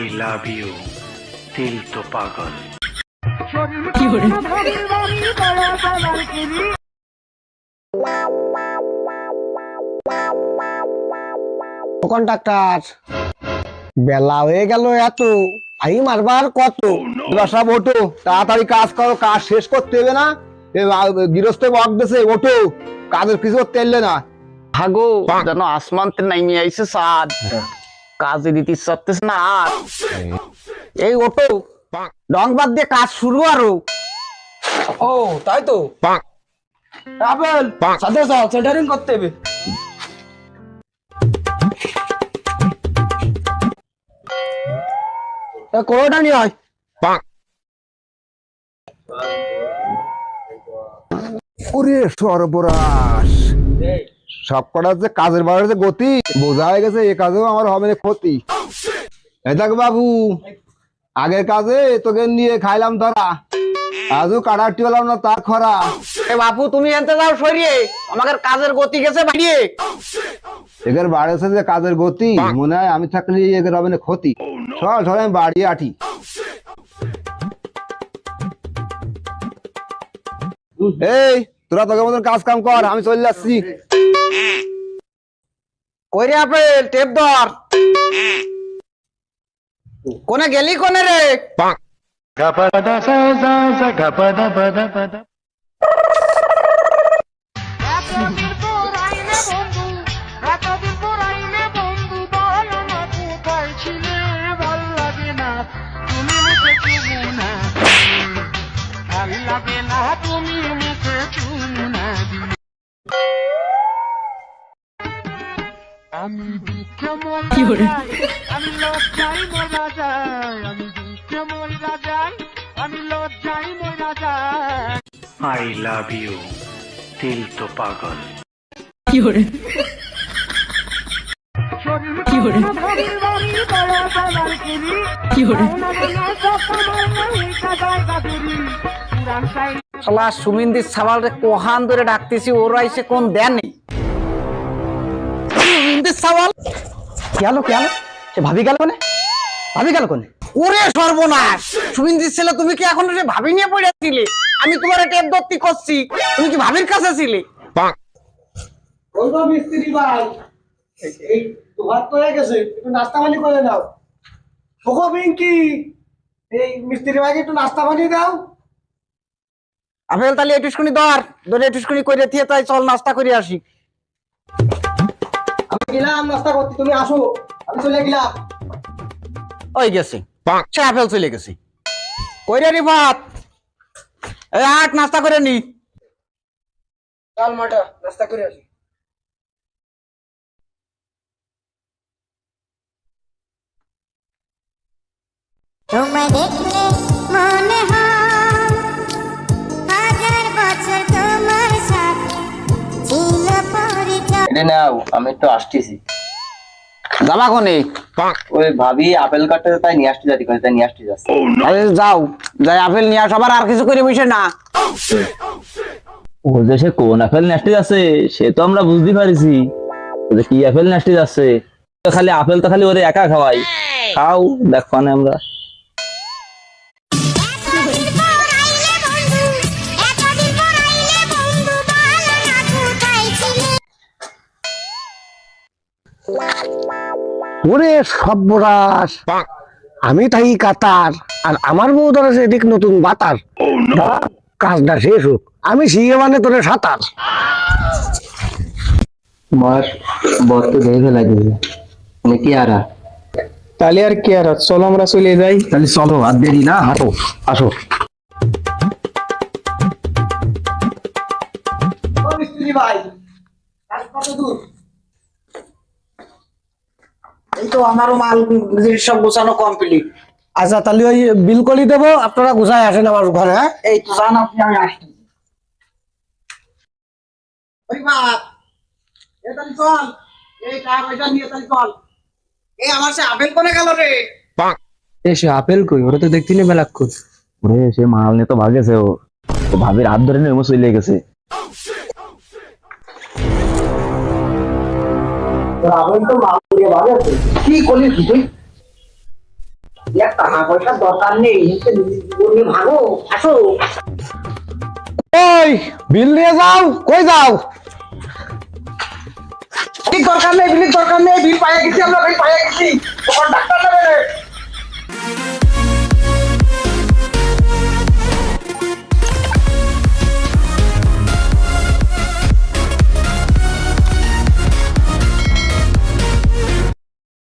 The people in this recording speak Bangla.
I love you. দিল তো পাগল। কন্ট্রাক্টর বেলা? হয়ে গেল এত ভাই মারবার কত? সব ওঠো তাড়াতাড়ি কাজ করো কাজ শেষ করতে হবে না? গৃহস্থ বক দেছে ওঠো কাজের কিছু করতে না। ভাগো যেন আসমান নাইমে আইছে সাদ। কাজে দিতে ইচ্ছাতেছে না আর। এই ওটো ডং বাদ দিয়ে কাজ শুরু আরও। ও তাই তো? আপেল সাথে চল সেন্টারিং করতে হবে। কোনোটা নিয়ে হয় ওরে সর্বরাস সব কটা যে কাজের বাড়ির যে গতি। বোঝা হয়ে গেছে এ কাজেও আমার হবে না ক্ষতি। এই দেখ বাবু আগের কাজে তোকে নিয়ে খাইলাম ধরা। আজও কাটারটি হলাম না তার খরা। এ বাপু তুমি এনতে যাও সরিয়ে। আমাদের কাজের গতি গেছে বাড়িয়ে। এদের বাড়েছে যে কাজের গতি মনে হয় আমি থাকলে এদের হবে না ক্ষতি। সব সব আমি বাড়ি আঠি এই তোরা তোকে মতন কাজ কাম কর আমি চলে যাচ্ছি কইরে আপেল টেপ ধর কোনে গেলি কোনে রে আমি দুঃখে মরে আমি লজ্জাই মরা যাই আমি আমি লজ্জাই মরা যাই I love you দিল তো পাগল। শালা সুমিন্দির সাবাল রে কোহান ধরে ডাকতেছি ওরা এসে কোন দেন সে ভাবি গেল কোনে? ভাবি গেল কোনে? ওরে সর্বনাশ! সুমিন্দির ছেলে তুমি কি এখন সে ভাবি নিয়ে পড়েছিলে আমি তোমার টেপ দত্তি করছি। তুমি কি ভাবির কাছে ছিলে? মিস্ত্রি ভাই এই তোমার তো হয়ে গেছে একটু নাস্তা পানি করে দাও ওগো পিঙ্কি এই মিস্ত্রি ভাইকে একটু নাস্তা পানি দাও। আপেল তাহলে এটুসকুনি ধর ধরে এটুসকুনি করে দিয়ে তাই চল নাস্তা করে আসি। আমি গেলাম নাস্তা করতে। তুমি আসো। আমি চলে গেলাম। ওই গেছে। সে আপেল চলে গেছে। কইরে নি ভাত এই আট নাস্তা করে নি। চল মাটা নাস্তা করে আসি। তোমায় এটা নাও আমি একটু আসতেছি। যাবা কোনে? ওই ভাবি আপেল কাটতে তাই নিয়ে আসতে যাচ্ছি তাই নিয়ে আসতে যাচ্ছে। আরে যাও যাই আপেল নিয়ে আস আবার আর কিছু করে বসে না। ও যে সে কোন আপেল নিয়ে আসতে যাচ্ছে সে তো আমরা বুঝতে পারিছি। ও যে কি আপেল নিয়ে আসতে যাচ্ছে। খালি আপেল তো খালি ওরে একা খাওয়াই খাও দেখো না আমরা। ওরে সর্বরাস আমি তাই কাতার আর আমার বউ ধরে এদিক নতুন বাতার। কাজটা শেষ হোক আমি শিখে মানে তোরে সাঁতার। মার বর তো দেখে ফেলা দিয়েছে মানে কি আর তাহলে আর কি আর চলো আমরা চলে যাই। তাহলে চলো আর দেরি না হাঁটো। আসো। এই তো আমারও মাল জিনিস সব গোছানো কমপ্লিট আচ্ছা তাহলে ওই বিল কলি দেবো আপনারা গুছাই আসেন আমার ঘরে হ্যাঁ? এই তো জান আপনি আমি তাহলে চল। এই টাকা পয়সা নিয়ে তাহলে চল। এই আমার সে আপেল কোনে গেল রে? এসে আপেল কই? ওরা তো দেখতে নেই বেলাক্ষণ। ওরে সে মাল নিয়ে তো ভাগেছে ও। ভাবির হাত ধরে নিয়ে চলে গেছে। কি করিস তুই? টাকা পয়সার দরকার নেই ভাগো আসো। ওই বিল নিয়ে যাও কই যাও? বিল দরকার নেই বিল দরকার নেই বিল পাইয়া গেছি আমরা বিল পাইয়া গেছি। তখন ডাক্তার নেবে